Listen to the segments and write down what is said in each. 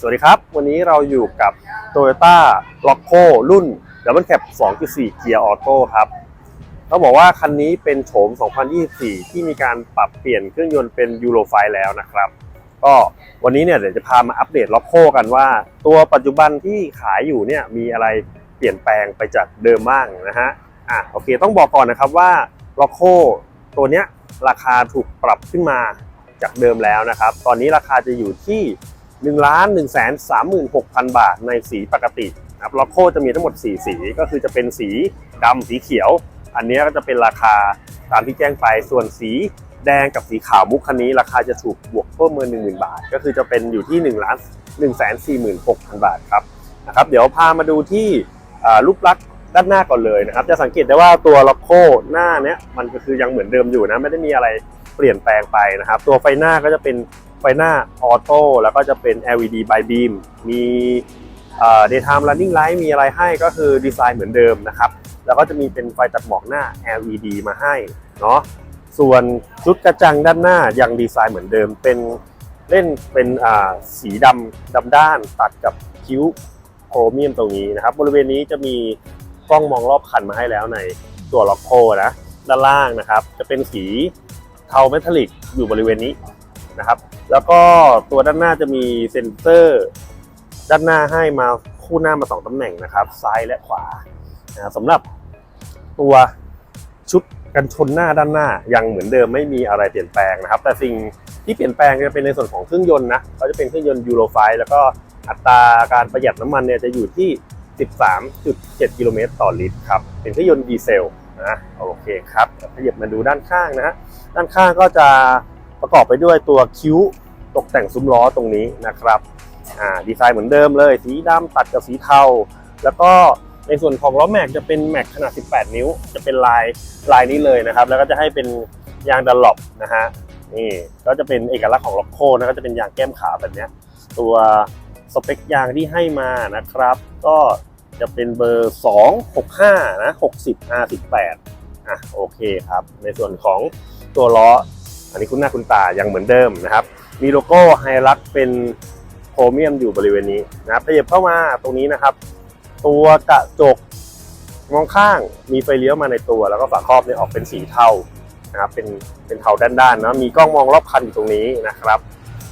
สวัสดีครับ วันนี้เราอยู่กับ Toyota l o c o รุ่น Double Cab 2.4 Gear Auto ครับเขาบอกว่าคันนี้เป็นโฉม 2024 ที่มีการปรับเปลี่ยนเครื่องยนต์เป็น Euro 5แล้วนะครับ ก็วันนี้เนี่ยเดี๋ยวจะพามาอัปเดต l o c o กันว่า ตัวปัจจุบันที่ขายอยู่เนี่ยมีอะไรเปลี่ยนแปลงไปจากเดิมบ้างนะฮะอะโอเคต้องบอกก่อนนะครับว่า l o c o ตัวเนี้ยราคาถูกปรับขึ้นมาจากเดิมแล้วนะครับ ตอนนี้ราคาจะอยู่ที่ 1ล้าน1 3 6 0 0 0 บาทในสีปกตินะครับล็อกโคจะมีทั้งหมด 4 สีก็คือจะเป็นสีดำสีเขียว อันนี้ก็จะเป็นราคาตามที่แจ้งไปส่วนสีแดงกับสีขาวมุกคันนี้ ราคาจะถูกบวกเพิ่มเงิน10,000 บาท ก็คือจะเป็นอยู่ที่1ล้าน1 4 6 0 0 0 บาทครับนะครับเดี๋ยวพามาดูที่รูปลักษณ์ด้านหน้าก่อนเลยนะครับ จะสังเกตได้ว่าตัวล็อกโคหน้าเนี้ยมันก็คือยังเหมือนเดิมอยู่นะไม่ได้มีอะไรเปลี่ยนแปลงไปนะครับ ตัวไฟหน้าก็จะเป็น ไฟหน้าออโต้แล้วก็จะเป็น LED by beam มีเอ่อ daytime running light มีอะไรให้ก็คือดีไซน์เหมือนเดิมนะครับ แล้วก็จะมีเป็นไฟตัดหมอกหน้า LED มาให้เนาะส่วนชุดกระจังด้านหน้ายังดีไซน์เหมือนเดิม เป็นเล่นเป็นอ่าสีดำดำด้านตัดกับคิ้วโครเมียมตรงนี้นะครับ บริเวณนี้จะมีกล้องมองรอบคันมาให้แล้วในตัวล็อกโคนะด้านล่างนะครับ จะเป็นสีเทาเมทัลลิกอยู่บริเวณนี้ นะครับ แล้วก็ตัวด้านหน้าจะมีเซ็นเซอร์ ด้านหน้าให้มาคู่หน้ามาสองตำแหน่งนะครับ ซ้ายและขวานะสำหรับตัวชุดกันชนหน้าด้านหน้ายังเหมือนเดิมไม่มีอะไรเปลี่ยนแปลงนะครับ แต่สิ่งที่เปลี่ยนแปลงจะเป็นในส่วนของเครื่องยนต์นะก็จะเป็นเครื่องยนต์ยูโรไฟแล้วก็อัตราการประหยัดน้ำมันเนี่ยจะอยู่ที่ 13.7 กิโลเมตรต่อลิตรครับ เป็นเครื่องยนต์ดีเซลนะโอเคครับขยับมาดูด้านข้างนะด้านข้างก็จะ ประกอบไปด้วยตัวคิ้วตกแต่งซุ้มล้อตรงนี้นะครับอ่าดีไซน์เหมือนเดิมเลย สีดำตัดกับสีเทา แล้วก็ในส่วนของล้อแม็กจะเป็นแม็กขนาด 18 นิ้ว จะเป็นลายลายนี้เลยนะครับ แล้วก็จะให้เป็นยางดันหลบนะฮะนี่ก็จะเป็นเอกลักษณ์ของล็อกโคนะก็จะเป็นยางแก้มขาแบบนี้ตัวสเปคยางที่ให้มานะครับ ก็จะเป็นเบอร์ 265 นะ 60 R18 อะโอเคครับ ในส่วนของตัวล้อ อันนี้คุณหน้าคุณตายังเหมือนเดิมนะครับ มีโลโก้ไฮรักเป็นโครเมียมอยู่บริเวณนี้นะครับขยับเข้ามาตรงนี้นะครับ ตัวกระจกมองข้างมีไฟเลี้ยวมาในตัว แล้วก็ฝาครอบเนี่ยออกเป็นสีเทานะครับเป็นเป็นเทาด้านๆนะมีกล้องมองรอบคันอยู่ตรงนี้นะครับ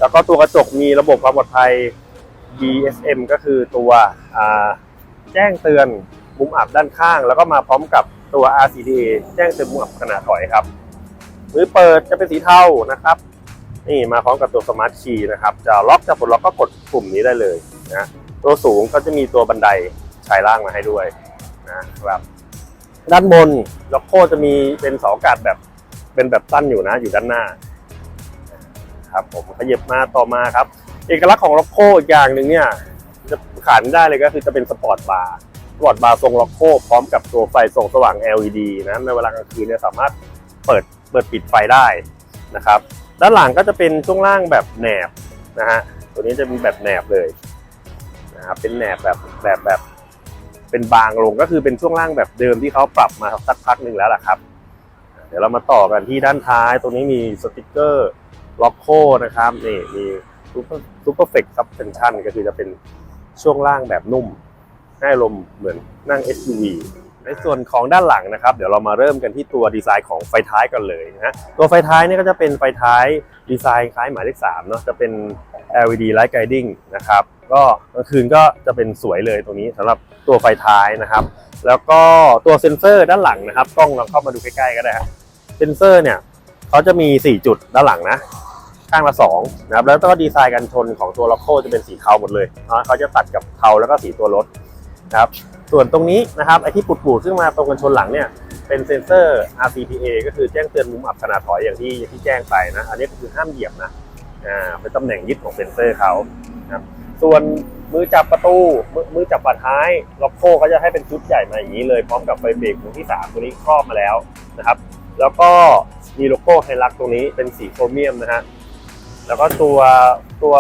แล้วก็ตัวกระจกมีระบบความปลอดภัย DSM ก็คือตัวแจ้งเตือนมุมอับด้านข้าง แล้วก็มาพร้อมกับตัว RCDA แจ้งเตือนมุมอับขณะถอยครับ มือเปิดจะเป็นสีเทานะครับนี่มาพร้อมกับตัวสมาร์ทคีย์นะครับ จะล็อกจะปลดล็อกก็กดปุ่มนี้ได้เลยนะตัวสูงก็จะมีตัวบันไดชายล่างมาให้ด้วยนะครับด้านบนล็อกโคจะมีเป็นเสาอากาศแบบเป็นแบบสั้นอยู่นะอยู่ด้านหน้าครับผมขยับมาต่อมาครับ เอกลักษณ์ของล็อกโคอีกอย่างหนึ่งเนี่ยจะขาดไม่ได้เลยก็คือจะเป็นสปอร์ตบาร์สปอร์ตบาร์ทรงล็อกโคพร้อมกับตัวไฟส่องสว่าง LED นะในเวลากลางคืนเนี่ยสามารถเปิด เปิดปิดไฟได้นะครับ ด้านหลังก็จะเป็นช่วงล่างแบบแหนบนะฮะตัวนี้จะเป็นแบบแหนบเลยนะครับเป็นแหนบแบบแบบแบบ เป็นบางลงก็คือเป็นช่วงล่างแบบเดิมที่เขาปรับมาสักพักหนึ่งแล้วล่ะครับ เดี๋ยวเรามาต่อกันที่ด้านท้าย ตรงนี้มีสติกเกอร์ล็อกโคนะครับนี่มีซูเปอร์ซูเปอร์เฟกซับเทนชั่นก็คือจะเป็นช่วงล่างแบบนุ่ม ให้ลมเหมือนนั่ง SUV ในส่วนของด้านหลังนะครับ เดี๋ยวเรามาเริ่มกันที่ตัวดีไซน์ของไฟท้ายกันเลยนะฮะตัวไฟท้ายเนี่ยก็จะเป็นไฟท้ายดีไซน์คล้ายหมายเลข3เนาะจะเป็น LED light guiding นะครับก็กลางคืนก็จะเป็นสวยเลยตรงนี้สำหรับตัวไฟท้ายนะครับ แล้วก็ตัวเซ็นเซอร์ด้านหลังนะครับกล้องเราเข้ามาดูใกล้ๆก็ได้ครับเซ็นเซอร์เนี่ยเขาจะมี 4 จุดด้านหลังนะข้างละ2นะครับแล้วก็ดีไซน์กันชนของตัวล็อกโคจะเป็นสีเทาหมดเลยนะเขาจะตัดกับเทาแล้วก็สีตัวรถนะครับ ส่วนตรงนี้นะครับไอที่ปูดๆขึ้นมาตรงกันชนหลังเนี่ยเป็นเซ็นเซอร์ RCPA ก็คือแจ้งเตือนมุมอับขนาดถอยอย่างที่อย่างที่แจ้งไปนะ อันนี้ก็คือห้ามเหยียบนะอ่าเป็นตำแหน่งยึดของเซ็นเซอร์เขาครับส่วนมือจับประตูมือมือจับฝาท้ายล็อกโคเขาจะให้เป็นชุดใหญ่มาอย่างนี้เลยพร้อมกับไฟเบรกดวงที่3ตัวนี้ครอบมาแล้วนะครับ แล้วก็มีโลโก้ไฮลักตรงนี้เป็นสีโครเมียมนะฮะแล้วก็ตัวตัว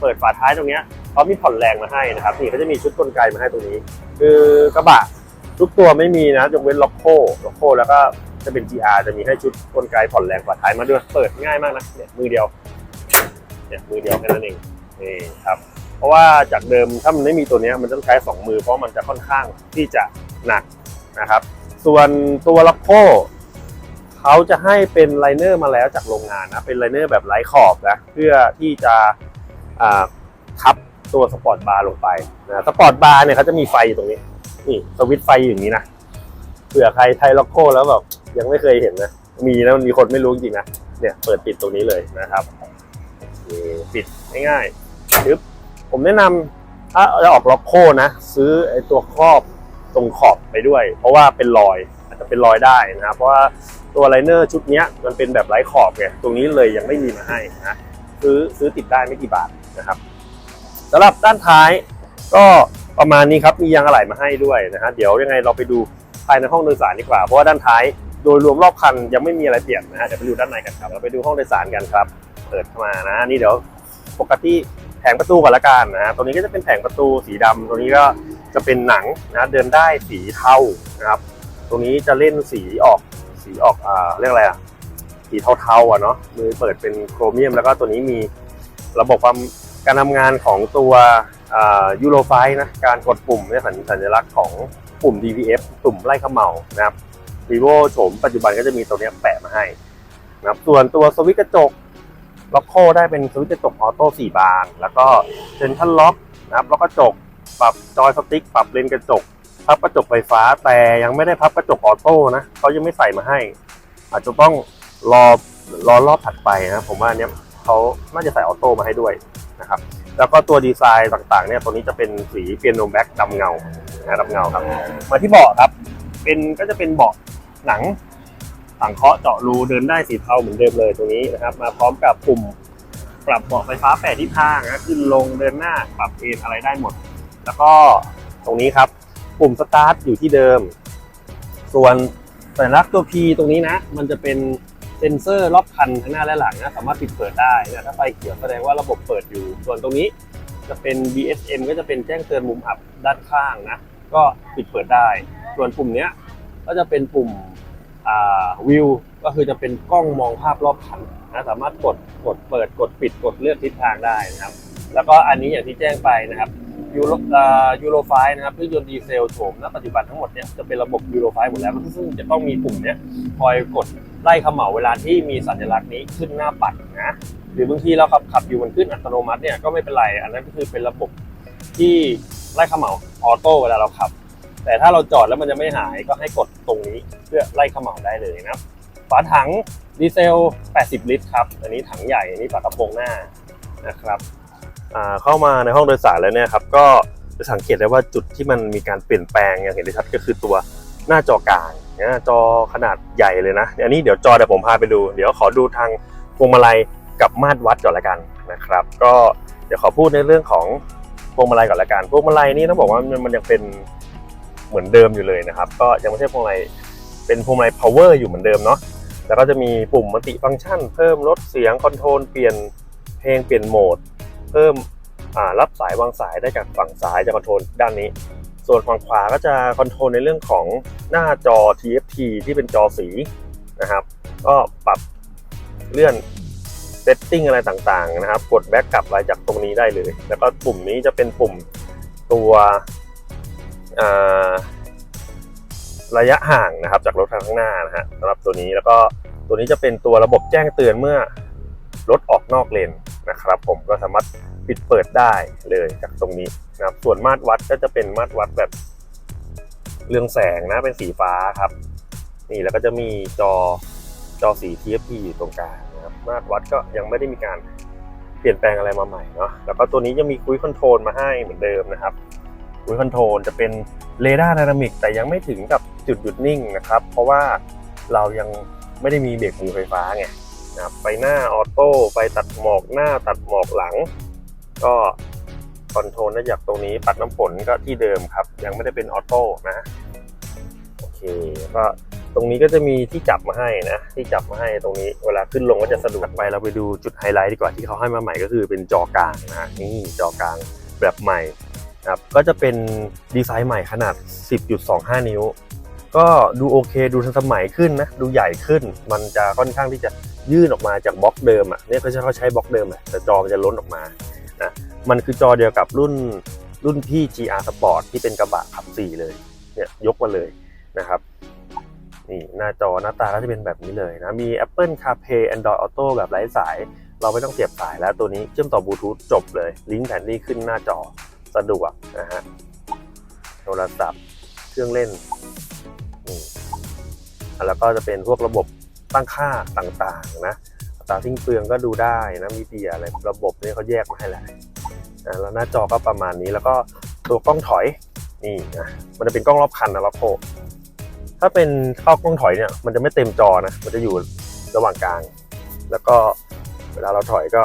เปิดฝาท้ายตรงเนี้ย เขามีผ่อนแรงมาให้นะครับนี่เขาจะมีชุดกลไกมาให้ตรงนี้ คือกระบะทุกตัวไม่มีนะยกเว้นล็อกโคล็อกโคแล้วก็จะเป็น GR จะมีให้ชุดกลไกผ่อนแรงกว่าท้ายมาด้วยเปิดง่ายมากนะเนี่ยมือเดียวเนี่ยมือเดียวแค่นั้นเองนี่ครับเพราะว่าจากเดิมถ้ามันไม่มีตัวเนี้ยมันต้องใช้สองมือเพราะมันจะค่อนข้างที่จะหนักนะครับ ส่วนตัวล็อกโคเขาจะให้เป็นไลเนอร์มาแล้วจากโรงงานนะเป็นไลเนอร์แบบไร้ขอบนะเพื่อที่จะทับ ตัวสปอร์ตบาร์ลงไปนะสปอร์ตบาร์เนี่ยเขาจะมีไฟอยู่ตรงนี้ นี่สวิตไฟอยู่อย่างนี้นะเผื่อใครไทยล็อกโคแล้วแบบยังไม่เคยเห็นนะ มีนะมีคนไม่รู้จริงนะเนี่ยเปิดปิดตรงนี้เลยนะครับปิดง่ายๆปึ๊บผมแนะนำถ้าจะออกล็อกโคนะ ซื้อไอ้ตัวครอบตรงขอบไปด้วย เพราะว่าเป็นรอยอาจจะเป็นรอยได้นะเพราะว่าตัวไลเนอร์ชุดนี้มันเป็นแบบไร้ขอบไงตรงนี้เลยยังไม่มีมาให้นะซื้อซื้อติดได้ไม่กี่บาทนะครับ สำหรับด้านท้ายก็ประมาณนี้ครับมียางอะไหล่มาให้ด้วยนะฮะเดี๋ยวยังไงเราไปดูภายในห้องโดยสารดีกว่าเพราะว่าด้านท้ายโดยรวมรอบคันยังไม่มีอะไรเปลี่ยนนะฮะเดี๋ยวไปดูด้านในกันครับเราไปดูห้องโดยสารกันครับ เปิดเข้ามานะนี่เดี๋ยวปกติแผงประตูก่อนละกันนะฮะตรงนี้ก็จะเป็นแผงประตูสีดำตรงนี้ก็จะเป็นหนังนะเดินได้สีเทานะครับตรงนี้จะเล่นสีออกสีออกอ่าเรียกอะไรอะสีเทาๆอะเนาะมือเปิดเป็นโครเมียมแล้วก็ตัวนี้มีระบบความ การทำงานของตัวยูโรไฟนะการกดปุ่มเนี่ยสัญสญลักษณ์ของปุ่ม DPF ปุ่มไล่ขมเหลานะครับ vivo โฉมปัจจุบันก็จะมีตัวเนี้ยแปะมาให้นะครับส่วนตัวสวิตช์กระจกล็อกโคได้เป็นสวิตช์กระจกออโต้สี่บาน แล้วก็เซนทรัลล็อกนะครับล็อกกระจก ปรับจอยสติ๊กปรับเลนกระจก พับกระจกไฟฟ้าแต่ยังไม่ได้พับกระจกออโต้นะเขายังไม่ใส่มาให้ อาจจะต้องรอรอรอบถัดไปนะผมว่าเนี้ยเขาน่าจะใส่ออโต้มาให้ด้วย นะครับแล้วก็ตัวดีไซน์ต่างๆเนี่ยตัวนี้จะเป็นสีเปียโนแบ็กดำเงานะดำเงาครับ มาที่เบาะครับ เป็นก็จะเป็นเบาะหนังสังเคราะห์เจาะรูเดินได้สีเทาเหมือนเดิมเลยตรงนี้นะครับ มาพร้อมกับปุ่มปรับเบาะไฟฟ้าแปดทิศทางนะขึ้นลงเดินหน้าปรับเอนอะไรได้หมด แล้วก็ตรงนี้ครับ ปุ่มสตาร์ทอยู่ที่เดิม ส่วนสัญลักษณ์ตัว P ตรงนี้นะ มันจะเป็น เซ็นเซอร์รอบคันทั้งหน้าและหลังนะสามารถปิดเปิดได้นะถ้าไฟเขียวแสดงว่าระบบเปิดอยู่ ส่วนตรงนี้จะเป็น BSM ก็จะเป็นแจ้งเตือนมุมอับด้านข้างนะก็ปิดเปิดได้ ส่วนปุ่มเนี้ยก็จะเป็นปุ่มวิวก็คือจะเป็นกล้องมองภาพรอบคันนะสามารถกดกดเปิดกดปิดกดเลือกทิศทางได้นะครับ แล้วก็อันนี้อย่างที่แจ้งไปนะครับ ยูโรยูโรไฟนะครับเครื่องยนต์ดีเซลโฉมณปัจจุบันทั้งหมดเนี่ยจะเป็นระบบยูโรไฟหมดแล้วซึ่งจะต้องมีปุ่มเนี้ยคอยกดไล่เขม่าเวลาที่มีสัญลักษณ์นี้ขึ้นหน้าปัดนะหรือบางทีเราขับขับอยู่มันขึ้นอัตโนมัติเนี่ยก็ไม่เป็นไรอันนั้นก็คือเป็นระบบที่ไล่เขม่าออโต้เวลาเราขับ แต่ถ้าเราจอดแล้วมันจะไม่หายก็ให้กดตรงนี้เพื่อไล่เขม่าได้เลยนะฝาถังดีเซล 80 ลิตรครับอันนี้ถังใหญ่อันนี้ฝากระโปรงหน้านะครับ เข้ามาในห้องโดยสารแล้วเนี่ยครับก็จะสังเกตได้ว่าจุดที่มันมีการเปลี่ยนแปลงอย่างเห็นได้ชัดก็คือตัวหน้าจอกลางนะจอขนาดใหญ่เลยนะอันนี้เดี๋ยวจอเดี๋ยวผมพาไปดู เดี๋ยวขอดูทางพวงมาลัยกับมาตรวัดก่อนละกันนะครับ ก็เดี๋ยวขอพูดในเรื่องของพวงมาลัยก่อนละกันพวงมาลัยนี่ต้องบอกว่ามันมันยังเป็นเหมือนเดิมอยู่เลยนะครับ ก็ยังไม่ใช่พวงมาลัยเป็นพวงมาลัย power อยู่เหมือนเดิมเนาะแล้วก็จะมีปุ่มมัลติฟังก์ชัน เพิ่มลดเสียงคอนโทรลเปลี่ยนเพลงเปลี่ยนโหมด เพิ่มรับสายวางสายได้จากฝั่งซ้ายจะคอนโทรลด้านนี้ ส่วนฝั่งขวาก็จะคอนโทรลในเรื่องของหน้าจอ TFT ที่เป็นจอสีนะครับ ก็ปรับเลื่อนเซตติ้งอะไรต่างๆนะครับ กดแบ็กกลับอะไรจากตรงนี้ได้เลย แล้วก็ปุ่มนี้จะเป็นปุ่มตัวระยะห่างนะครับ จากรถทางข้างหน้านะฮะสำหรับตัวนี้แล้วก็ตัวนี้จะเป็นตัวระบบแจ้งเตือนเมื่อรถออกนอกเลน นะครับ ผมก็สามารถปิดเปิดได้เลยจากตรงนี้นะครับส่วนมาตรวัดก็จะเป็นมาตรวัดแบบเรืองแสงนะเป็นสีฟ้าครับ นี่แล้วก็จะมีจอจอสี TFT อยู่ตรงกลางนะครับมาตรวัดก็ยังไม่ได้มีการเปลี่ยนแปลงอะไรมาใหม่เนาะแล้วก็ตัวนี้ยังมีคุยคอนโทรลมาให้เหมือนเดิมนะครับคุยคอนโทรลจะเป็นเรดาร์ไดนามิกแต่ยังไม่ถึงกับจุดหยุดนิ่งนะครับ เพราะว่าเรายังไม่ได้มีเบรกมือไฟฟ้าไง นะครับไฟหน้าออโต้ไฟตัดหมอกหน้าตัดหมอกหลัง ก็คอนโทรลได้จากตรงนี้ปัดน้ำฝนก็ที่เดิมครับ ยังไม่ได้เป็นออโต้นะโอเคก็ตรงนี้ก็จะมีที่จับมาให้นะ ที่จับมาให้ตรงนี้เวลาขึ้นลงก็จะสะดวกไปเราไปดูจุดไฮไลท์ดีกว่าที่เขาให้มาใหม่ก็คือเป็นจอกลางนะนี่จอกลางแบบใหม่ครับก็จะเป็นดีไซน์ใหม่ขนาด 10.25 นิ้ว ก็ดูโอเคดูทันสมัยขึ้นนะ ดูใหญ่ขึ้น มันจะค่อนข้างที่จะ ยื่นออกมาจากบล็อกเดิมอะเนี่ยเขาใช้เขาใช้บล็อกเดิมอะแต่จอมันจะล้นออกมานะมันคือจอเดียวกับรุ่นรุ่นพี่ GR Sport ที่เป็นกระบะขับสี่เลยเนี่ยยกมาเลยนะครับนี่หน้าจอหน้าตาก็จะเป็นแบบนี้เลยนะมี Apple CarPlay Android Auto แบบไร้สาย เราไม่ต้องเสียบสายแล้วตัวนี้เชื่อมต่อบลูทูธจบเลย ลิงก์แผนที่ขึ้นหน้าจอสะดวกนะฮะโทรศัพท์เครื่องเล่นนี่แล้วก็จะเป็นพวกระบบ ตั้งค่าต่างๆนะอัตราสิ้นเปลืองก็ดูได้นะมีเดียอะไรระบบนี้เขาแยกมาให้แล้วนะแล้วหน้าจอก็ประมาณนี้แล้วก็ตัวกล้องถอยนี่นะมันจะเป็นกล้องรอบคันนะล็อกโคถ้าเป็นข้ากล้องถอยเนี่ยมันจะไม่เต็มจอนะมันจะอยู่ระหว่างกลาง แล้วก็เวลาเราถอยก็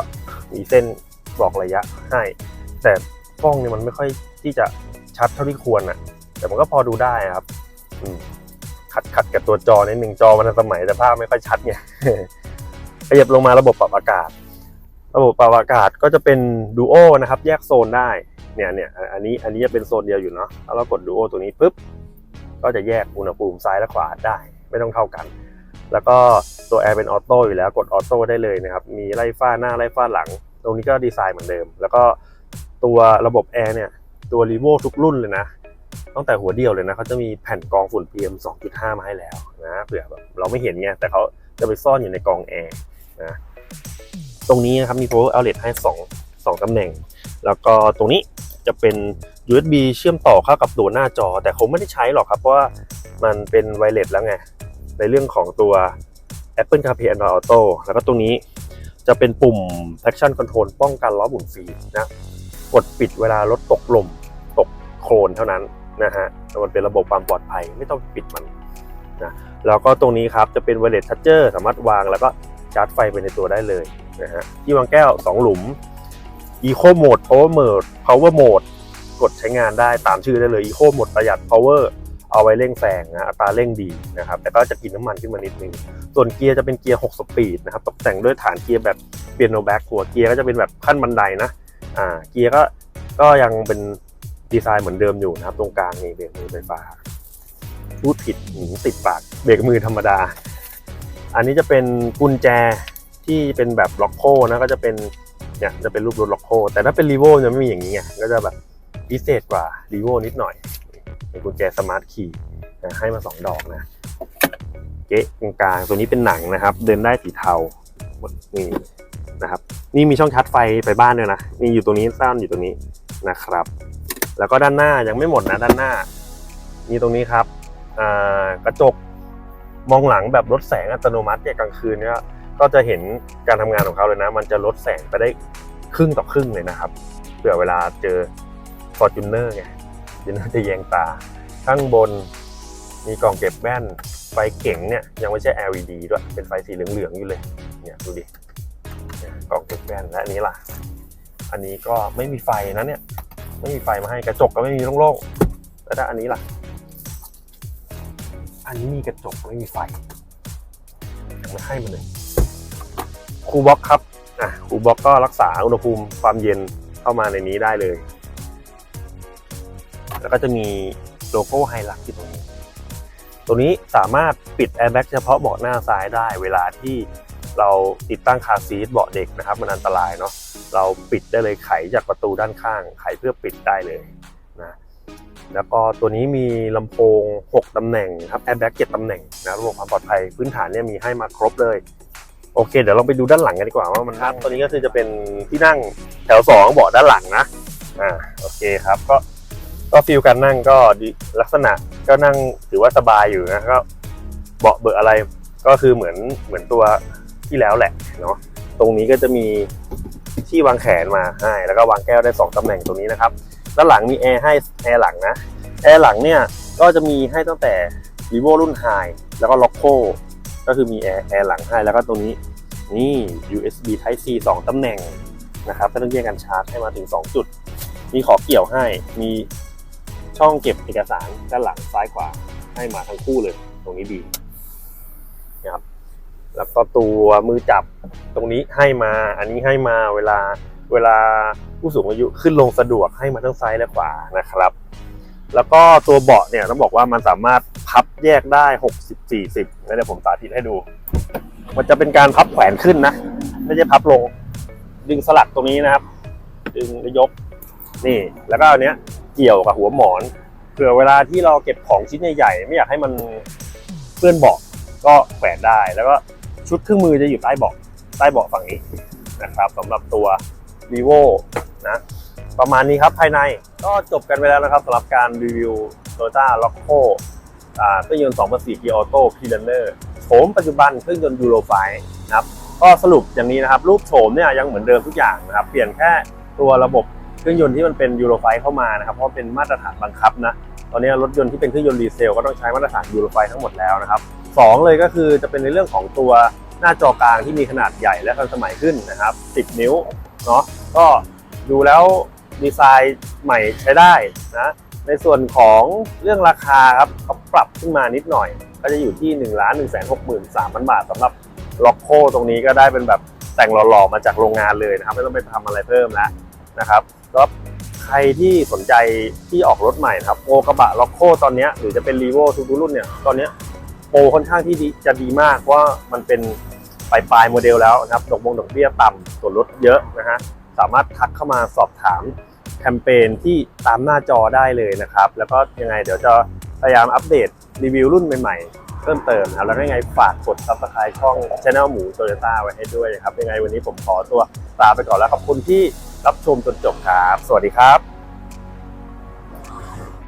มีเส้นบอกระยะให้ แต่กล้องเนี่ยมันไม่ค่อยที่จะชัดเท่าที่ควรอะแต่มันก็พอดูได้ครับ อืม ขัดขัดกับตัวจอนิดหนึ่งจอมันสมัยแต่ภาพไม่ค่อยชัดไงขยับลงมาระบบปรับอากาศ ระบบปรับอากาศก็จะเป็นดูโอนะครับ แยกโซนได้เนี่ยเนี่ยอันนี้อันนี้จะเป็นโซนเดียวอยู่เนาะถ้าเรากดดูโอตัวนี้ปุ๊บก็จะแยกอุณหภูมิซ้ายและขวาได้ ไม่ต้องเท่ากัน แล้วก็ตัวแอร์เป็นออโต้อยู่แล้วกดออโต้ได้เลยนะครับ มีไล่ฟ้าหน้าไล่ฟ้าหลัง ตรงนี้ก็ดีไซน์เหมือนเดิม แล้วก็ตัวระบบแอร์เนี่ยตัวรีโวทุกรุ่นเลยนะ ตั้งแต่หัวเดียวเลยนะเขาจะมีแผ่นกองฝุ่น PM 2.5 มาให้แล้วนะเผื่อแบบเราไม่เห็นไงแต่เขาจะไปซ่อนอยู่ในกองแอร์นะตรงนี้นะครับมี power outlet ให้ 2 2ตำแหน่ง แล้วก็ตรงนี้จะเป็น USB เชื่อมต่อเข้ากับตัวหน้าจอ แต่คงไม่ได้ใช้หรอกครับเพราะว่ามันเป็นไวเลสแล้วไง ในเรื่องของตัว Apple CarPlay Android Auto แล้วก็ตรงนี้จะเป็นปุ่ม traction control ป้องกันล้อหมุนฟรีนะ กดปิดเวลารถตกลมตกโคลนเท่านั้น นะฮะมันเป็นระบบความปลอดภัยไม่ต้องปิดมันนะแล้วก็ตรงนี้ครับจะเป็น wireless charger สามารถวางแล้วก็ชาร์จไฟไปในตัวได้เลยนะฮะที่วางแก้ว 2 หลุม Eco Mode Power Mode Power Mode กดใช้งานได้ตามชื่อได้เลย Eco Mode ประหยัด Power เอาไว้เร่งแซงนะอัตราเร่งดีนะครับแต่ก็จะกินน้ำมันขึ้นมานิดนึง ส่วนเกียร์จะเป็นเกียร์ 6 สปีดนะครับตกแต่งด้วยฐานเกียร์แบบเปียโนแบ็กหัวเกียร์ก็จะเป็นแบบขั้นบันไดนะอ่าเกียร์ก็ก็ยังเป็น ดีไซน์เหมือนเดิมอยู่นะครับ ตรงกลางนี่เบรกมือไฟฟ้าพูดผิดหืติดปากเบรกมือธรรมดา อันนี้จะเป็นกุญแจที่เป็นแบบล็อกโคนะก็จะเป็นเนี่ยจะเป็นรูปรถล็อกโคแต่ถ้าเป็นรีโวจะไม่มีอย่างนี้ไงก็จะแบบพิเศษกว่ารีโวนิดหน่อยเป็นกุญแจสมาร์ทคีย์นะให้มาสองดอกนะเก๊ะตรงกลางตัวนี้เป็นหนังนะครับ เดินได้สีเทานี่นะครับ นี่มีช่องชาร์จไฟไปบ้านด้วยนะนี่อยู่ตรงนี้ซ่อนอยู่ตรงนี้นะครับ แล้วก็ด้านหน้ายังไม่หมดนะด้านหน้า มีตรงนี้ครับกระจกมองหลังแบบลดแสงอัตโนมัติเนี่ยกลางคืนเนี่ยก็จะเห็นการทำงานของเขาเลยนะ มันจะลดแสงไปได้ครึ่งต่อครึ่งเลยนะครับเผื่อเวลาเจอ f o r t u n e r ไง f o r t u n e r จะแยงตา ข้างบนมีกล่องเก็บแว่นไฟเก๋งเนี่ยยังไม่ใช่ LED ด้วย เป็นไฟสีเหลืองๆอยู่เลยเนี่ยดูดิกล่องเก็บแว่นและอันนี้ล่ะ อันนี้ก็ไม่มีไฟนะเนี่ย ไม่มีไฟมาให้กระจกก็ไม่มีโล่งๆแล้วถ้าอันนี้ล่ะ อันนี้มีกระจกไม่มีไฟยังไม่ให้มันเลยคูลบ็อกครับอะคูลบ็อกก็รักษาอุณหภูมิความเย็นเข้ามาในนี้ได้เลย แล้วก็จะมีโลโก้ไฮลักที่ตรงนี้ ตัวนี้สามารถปิดแอร์แบ็กเฉพาะเบาะหน้าซ้ายได้เวลาที่ เราติดตั้งคาร์ซีทเบาะเด็กนะครับมันอันตรายเนาะเราปิดได้เลยไขจากประตูด้านข้าง ไขเพื่อปิดได้เลยนะแล้วก็ตัวนี้มีลำโพง 6 ตำแหน่งครับแอร์แบ็ก7ตำแหน่งนะระบบความปลอดภัยพื้นฐานเนี่ยมีให้มาครบเลย โอเค เดี๋ยวเราไปดูด้านหลังกันดีกว่าว่ามันครับตัวนี้ก็คือจะเป็นที่นั่งแถวสองเบาะด้านหลังนะอ่าโอเคครับก็ก็ฟิลการนั่งก็ดีลักษณะก็นั่งถือว่าสบายอยู่นะก็เบาะเบอร์อะไรก็คือเหมือนเหมือนตัว ที่แล้วแหละเนาะตรงนี้ก็จะมีที่วางแขนมาให้แล้วก็วางแก้วได้สองตำแหน่งตรงนี้นะครับด้านหลังมีแอร์ให้แอร์หลังนะแอร์หลังเนี่ยก็จะมีให้ตั้งแต่ vivo รุ่น high แล้วก็ loco ก็คือมีแอร์แอร์หลังให้แล้วก็ตรงนี้นี่ USB Type C สองตำแหน่งนะครับไม่ต้องแยกกันชาร์จให้มาถึงสองจุด มีขอเกี่ยวให้มีช่องเก็บเอกสารด้านหลังซ้ายขวาให้มาทั้งคู่เลย ตรงนี้ดี แล้วก็ตัวมือจับตรงนี้ให้มา อันนี้ให้มาเวลาเวลาผู้สูงอายุขึ้นลงสะดวกให้มาทั้งซ้ายและขวานะครับ แล้วก็ตัวเบาะเนี่ยต้องบอกว่ามันสามารถพับแยกได้ 60 40งั้นเดี๋ยวผมสาธิตให้ดู มันจะเป็นการพับแขวนขึ้นนะ ไม่ใช่พับลง ดึงสลักตรงนี้นะครับ ดึงแล้วยก นี่ แล้วก็อันเนี้ยเกี่ยวกับหัวหมอน เผื่อเวลาที่เราเก็บของชิ้นใหญ่ๆไม่อยากให้มันเปื้อนเบาะก็แขวนได้แล้วก็ ชุดเครื่องมือจะอยู่ใต้เบาะใต้เบาะฝั่งนี้นะครับสำหรับตัว vivo นะประมาณนี้ครับภายในก็จบกันไปแล้วนะครับสำหรับการรีวิว Toyota l o c o อ่าเครื่องยนต์ 2 4 Gear Auto p r e d e r โฉมปัจจุบันเครื่องยนต์ Euro 5นะครับก็สรุปอย่างนี้นะครับ รูปโฉมเนี่ยยังเหมือนเดิมทุกอย่างนะครับ เปลี่ยนแค่ตัวระบบเครื่องยนต์ที่มันเป็น Euro 5เข้ามานะครับ เพราะเป็นมาตรฐานบังคับนะ ตอนนี้รถยนต์ที่เป็นเครื่องยนต์ดีเซลก็ต้องใช้มาตรฐาน Euro 5ทั้งหมดแล้วนะครับ สองเลยก็คือจะเป็นในเรื่องของตัวหน้าจอกลางที่มีขนาดใหญ่และทันสมัยขึ้นนะครับ 10 นิ้วเนาะก็ดูแล้วดีไซน์ใหม่ใช้ได้นะในส่วนของเรื่องราคาครับเขาปรับขึ้นมานิดหน่อย ก็จะอยู่ที่1นึ่งล้านหนึ่งแสนหกหมื่นสามพันบาทสำหรับล็อกโคตรงนี้ก็ได้เป็นแบบแต่งหล่อๆมาจากโรงงานเลยนะครับ ไม่ต้องไปทำอะไรเพิ่มแล้วนะครับก็ใครที่สนใจที่ออกรถใหม่นะครับโอกระบะล็อกโคตอนนี้หรือจะเป็นรีโวทุกรุ่นเนี่ยตอนนี้ โปรค่อนข้างที่ดีจะดีมากว่ามันเป็นปลายปลายโมเดลแล้วนะครับ ดอกบงดอกเบี้ยต่ำส่วนลดเยอะนะฮะ สามารถทักเข้ามาสอบถามแคมเปญที่ตามหน้าจอได้เลยนะครับ แล้วก็ยังไงเดี๋ยวจะพยายามอัปเดตรีวิวรุ่นใหม่ๆ เพิ่มเติมนะครับ แล้วก็ยังไงฝากกด subscribe ช่อง Channel หมูโตโยต้าไว้ให้ด้วยนะครับ ยังไงวันนี้ผมขอตัวลาไปก่อนแล้วขอบคุณที่รับชมจนจบครับ สวัสดีครับ